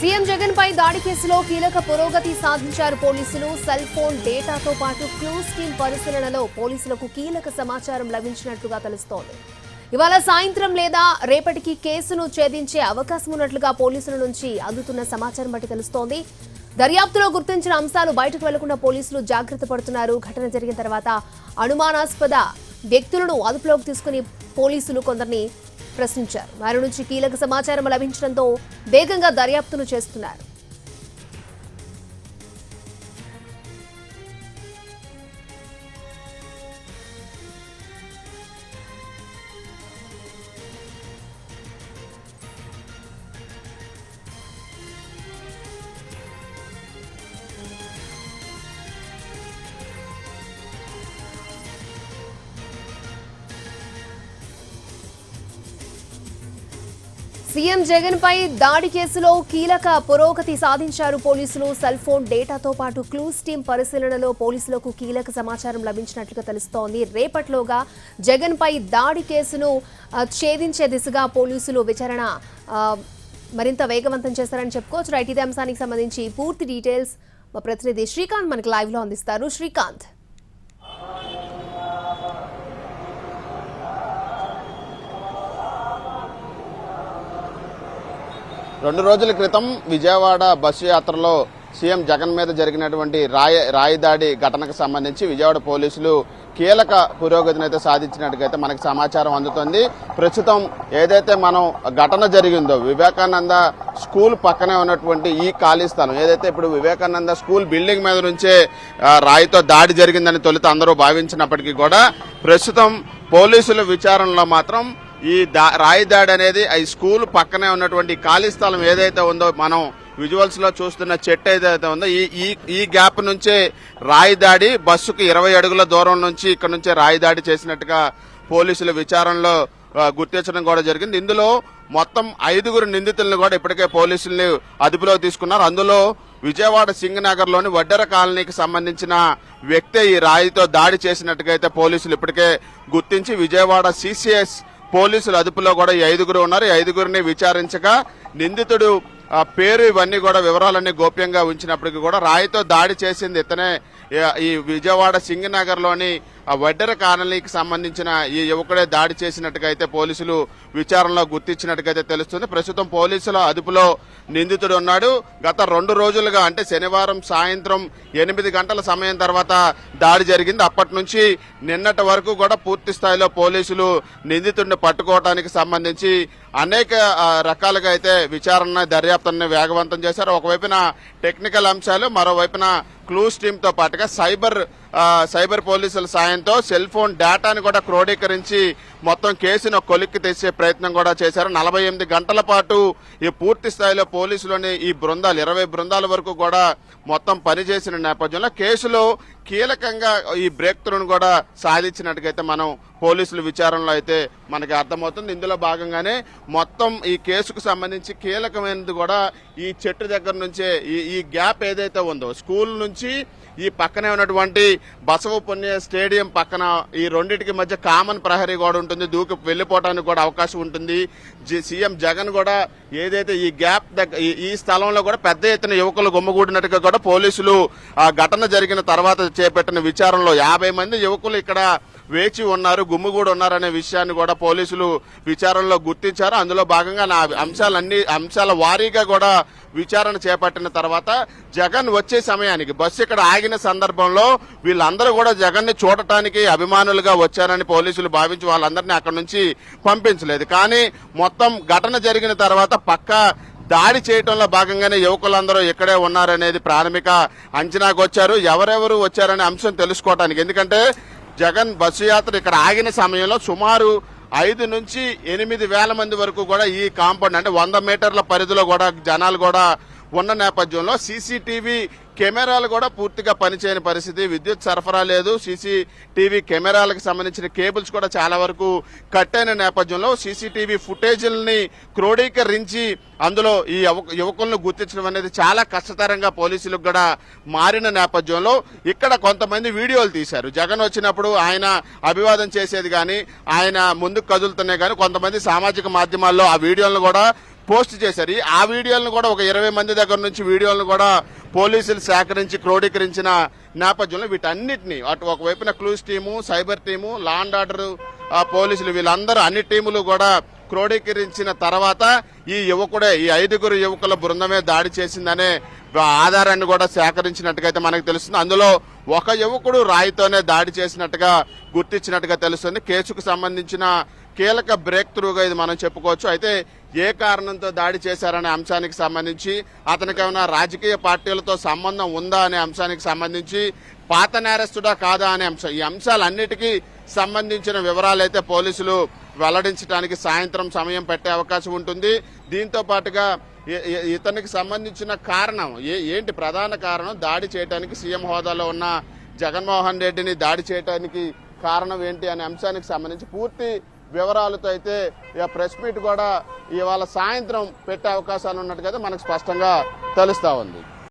CM Jagan పై దాడి కేసులో కీలక పురోగతి సాధించారు పోలీసులు. సెల్ ఫోన్ డేటాతో పాటు క్లూ స్కీమ్ పరిశీలనలో పోలీసులకు కీలక సమాచారం లభించినట్లుగా తెలుస్తోంది. ఇవాళ సాయంత్రం లేదా రేపటికి కేసును ఛేదించే అవకాశం ఉన్నట్లుగా పోలీసుల నుంచి అందుతున్న సమాచారం బట్టి తెలుస్తోంది. దర్యాప్తులో గుర్తించిన అంశాలు బయటకు వెళ్ళకుండా పోలీసులు జాగ్రత్త పడుతున్నారు. ఘటన జరిగిన తర్వాత అనుమానాస్పద వ్యక్తులను అదుపులోకి తీసుకుని పోలీసులు కొందరిని ప్రశ్నించారు. వారి నుంచి కీలక సమాచారం లభించడంతో వేగంగా దర్యాప్తును చేస్తున్నారు. సీఎం జగన్ పై దాడి కేసులో కీలక పురోగతి సాధించారు పోలీసులు. సెల్ ఫోన్ డేటాతో పాటు క్లూస్ టీం పరిశీలనలో పోలీసులకు కీలక సమాచారం లభించినట్లుగా తెలుస్తోంది. రేపట్లోగా జగన్ పై దాడి కేసును ఛేదించే దిశగా పోలీసులు విచారణ మరింత వేగవంతం చేస్తారని చెప్పుకోవచ్చు. రైట్ ఇదే అంశానికి సంబంధించి పూర్తి డీటెయిల్స్ మా ప్రతినిధి శ్రీకాంత్ మనకి లైవ్లో అందిస్తారు. శ్రీకాంత్. రెండు రోజుల క్రితం విజయవాడ బస్సు యాత్రలో సీఎం జగన్ మీద జరిగినటువంటి రాయ రాయి దాడి ఘటనకు సంబంధించి విజయవాడ పోలీసులు కీలక పురోగతిని అయితే సాధించినట్టుగైతే మనకు సమాచారం అందుతుంది. ప్రస్తుతం ఏదైతే మనం ఘటన జరిగిందో వివేకానంద స్కూల్ పక్కనే ఉన్నటువంటి ఈ ఖాళీ స్థలం ఏదైతే ఇప్పుడు వివేకానంద స్కూల్ బిల్డింగ్ మీద నుంచే రాయితో దాడి జరిగిందని తొలుత అందరూ భావించినప్పటికీ కూడా ప్రస్తుతం పోలీసుల విచారణలో మాత్రం ఈ దా రాయి దాడి అనేది ఈ స్కూల్ పక్కనే ఉన్నటువంటి ఖాళీ స్థలం ఏదైతే ఉందో మనం విజువల్స్లో చూస్తున్న చెట్టు ఏదైతే ఉందో ఈ ఈ ఈ గ్యాప్ నుంచే రాయి దాడి బస్సుకు ఇరవై అడుగుల దూరం నుంచి ఇక్కడ నుంచే రాయి దాడి చేసినట్టుగా పోలీసుల విచారణలో గుర్తించడం కూడా జరిగింది. ఇందులో మొత్తం ఐదుగురు నిందితులను కూడా ఇప్పటికే పోలీసుల్ని అదుపులో తీసుకున్నారు. అందులో విజయవాడ సింగనగర్లోని వడ్డెర కాలనీకి సంబంధించిన వ్యక్తే ఈ రాయితో దాడి చేసినట్టుగా అయితే పోలీసులు ఇప్పటికే గుర్తించి విజయవాడ సిసిఎస్ పోలీసులు అదుపులో కూడా ఈ ఐదుగురు ఉన్నారు. ఈ ఐదుగురిని విచారించగా నిందితుడు ఆ పేరు ఇవన్నీ కూడా వివరాలన్నీ గోప్యంగా ఉంచినప్పటికీ కూడా రాయితో దాడి చేసింది ఇతనే. ఈ- విజయవాడ సింగనగర్లోని వడ్డెర కాలనీకి సంబంధించిన ఈ యువకుడే దాడి చేసినట్టుగా అయితే పోలీసులు విచారణలో గుర్తించినట్టుగా తెలుస్తుంది. ప్రస్తుతం పోలీసుల అదుపులో నిందితుడు ఉన్నాడు. గత రెండు రోజులుగా అంటే శనివారం సాయంత్రం ఎనిమిది గంటల సమయం తర్వాత దాడి జరిగింది. అప్పటి నుంచి నిన్నటి వరకు కూడా పూర్తి స్థాయిలో పోలీసులు నిందితుడిని పట్టుకోవడానికి సంబంధించి అనేక రకాలుగా అయితే విచారణ దర్యాప్తుని వేగవంతం చేశారు. ఒకవైపున టెక్నికల్ అంశాలు మరోవైపున క్లూస్ టీమ్తో పాటుగా సైబర్ సైబర్ పోలీసుల సాయంతో సెల్ ఫోన్ డేటాను కూడా క్రోడీకరించి మొత్తం కేసును కొలిక్కి తెచ్చే ప్రయత్నం కూడా చేశారు. నలభై ఎనిమిది గంటల పాటు ఈ పూర్తి స్థాయిలో పోలీసులోని ఈ బృందాలు ఇరవై బృందాల వరకు కూడా మొత్తం పనిచేసిన నేపథ్యంలో కేసులో కీలకంగా ఈ బ్రేక్ త్రూను కూడా సాధించినట్టుగైతే మనం పోలీసుల విచారణలో అయితే మనకి అర్థమవుతుంది. ఇందులో భాగంగానే మొత్తం ఈ కేసుకు సంబంధించి కీలకమైనది కూడా ఈ చెట్టు దగ్గర నుంచే ఈ ఈ గ్యాప్ ఏదైతే ఉందో స్కూల్ నుంచి ఈ పక్కనే ఉన్నటువంటి బసవ పుణ్య స్టేడియం పక్కన ఈ రెండింటికి మధ్య కామన్ ప్రహరీ కూడా ఉంటుంది. దూకి వెళ్ళిపోవడానికి కూడా అవకాశం ఉంటుంది. సీఎం జగన్ కూడా ఏదైతే ఈ గ్యాప్ దగ్గర ఈ- ఈ స్థలంలో కూడా పెద్ద ఎత్తున యువకులు గుమ్మగూడినట్టుగా కూడా పోలీసులు ఆ ఘటన జరిగిన తర్వాత చేపట్టిన విచారణలో యాభై మంది యువకులు ఇక్కడ వేచి ఉన్నారు గుమ్ముగూడు ఉన్నారనే విషయాన్ని కూడా పోలీసులు విచారణలో గుర్తించారు. అందులో భాగంగా నా అంశాలన్నీ అంశాల వారీగా కూడా విచారణ చేపట్టిన తర్వాత జగన్ వచ్చే సమయానికి బస్సు ఇక్కడ ఆగిన సందర్భంలో వీళ్ళందరూ కూడా జగన్ని చూడటానికి అభిమానులుగా వచ్చారని పోలీసులు భావించి వాళ్ళందరినీ అక్కడ నుంచి పంపించలేదు. కానీ మొత్తం ఘటన జరిగిన తర్వాత పక్క దాడి చేయటంలో భాగంగానే యువకులందరూ ఇక్కడే ఉన్నారనేది ప్రాథమిక అంచనాకు వచ్చారు ఎవరెవరు వచ్చారనే అంశం తెలుసుకోవటానికి. ఎందుకంటే జగన్ బస్సు యాత్ర ఇక్కడ ఆగిన సమయంలో సుమారు ఐదు నుంచి ఎనిమిది వేల మంది వరకు కూడా ఈ కాంపౌండ్ అంటే వంద మీటర్ల పరిధిలో కూడా జనాలు కూడా ఉన్న నేపథ్యంలో సీసీటీవీ కెమెరాలు కూడా పూర్తిగా పనిచేయని పరిస్థితి. విద్యుత్ సరఫరా లేదు. సీసీటీవీ కెమెరాలకు సంబంధించిన కేబుల్స్ కూడా చాలా వరకు కట్ అయిన నేపథ్యంలో సీసీటీవీ ఫుటేజీలని క్రోడీకరించి అందులో ఈ యువకులను గుర్తించడం అనేది చాలా కష్టతరంగా పోలీసులకు కూడా మారిన నేపథ్యంలో ఇక్కడ కొంతమంది వీడియోలు తీశారు. జగన్ వచ్చినప్పుడు ఆయన అభివాదం చేసేది కానీ ఆయన ముందుకు కదులుతున్నాయి కానీ కొంతమంది సామాజిక మాధ్యమాల్లో ఆ వీడియోలను కూడా పోస్ట్ చేశారు. ఆ వీడియోలను కూడా ఒక ఇరవై మంది దగ్గర నుంచి వీడియోలను కూడా పోలీసులు సేకరించి క్రోడీకరించిన నేపథ్యంలో వీటన్నిటిని అటు ఒకవైపున clues team cyber team law and order పోలీసులు వీళ్ళందరూ అన్ని టీములు కూడా క్రోడీకరించిన తర్వాత ఈ యువకుడే ఈ ఐదుగురు యువకుల బృందమే దాడి చేసిందనే ఆధారాన్ని కూడా సేకరించినట్టుగా మనకు తెలుస్తుంది. అందులో ఒక యువకుడు రాయితోనే దాడి చేసినట్టుగా గుర్తించినట్టుగా తెలుస్తుంది. కేసుకు సంబంధించిన కీలక బ్రేక్ త్రూగా ఇది మనం చెప్పుకోవచ్చు. అయితే ఏ కారణంతో దాడి చేశారనే అంశానికి సంబంధించి అతనికి ఏమైనా రాజకీయ పార్టీలతో సంబంధం ఉందా అనే అంశానికి సంబంధించి పాత నేరస్తుడా కాదా అనే అంశం ఈ అంశాలన్నిటికీ సంబంధించిన వివరాలు అయితే పోలీసులు వెల్లడించడానికి సాయంత్రం సమయం పెట్టే అవకాశం ఉంటుంది. దీంతో పాటుగా ఇతనికి సంబంధించిన కారణం ఏ- ఏంటి ప్రధాన కారణం? దాడి చేయడానికి సీఎం హోదాలో ఉన్న జగన్మోహన్ రెడ్డిని దాడి చేయడానికి కారణం ఏంటి అనే అంశానికి సంబంధించి పూర్తి వివరాలతో అయితే ఇక ప్రెస్ మీట్ కూడా ఇవాళ సాయంత్రం పెట్టే అవకాశాలు ఉన్నట్టుగా మనకు స్పష్టంగా తెలుస్తూ ఉంది.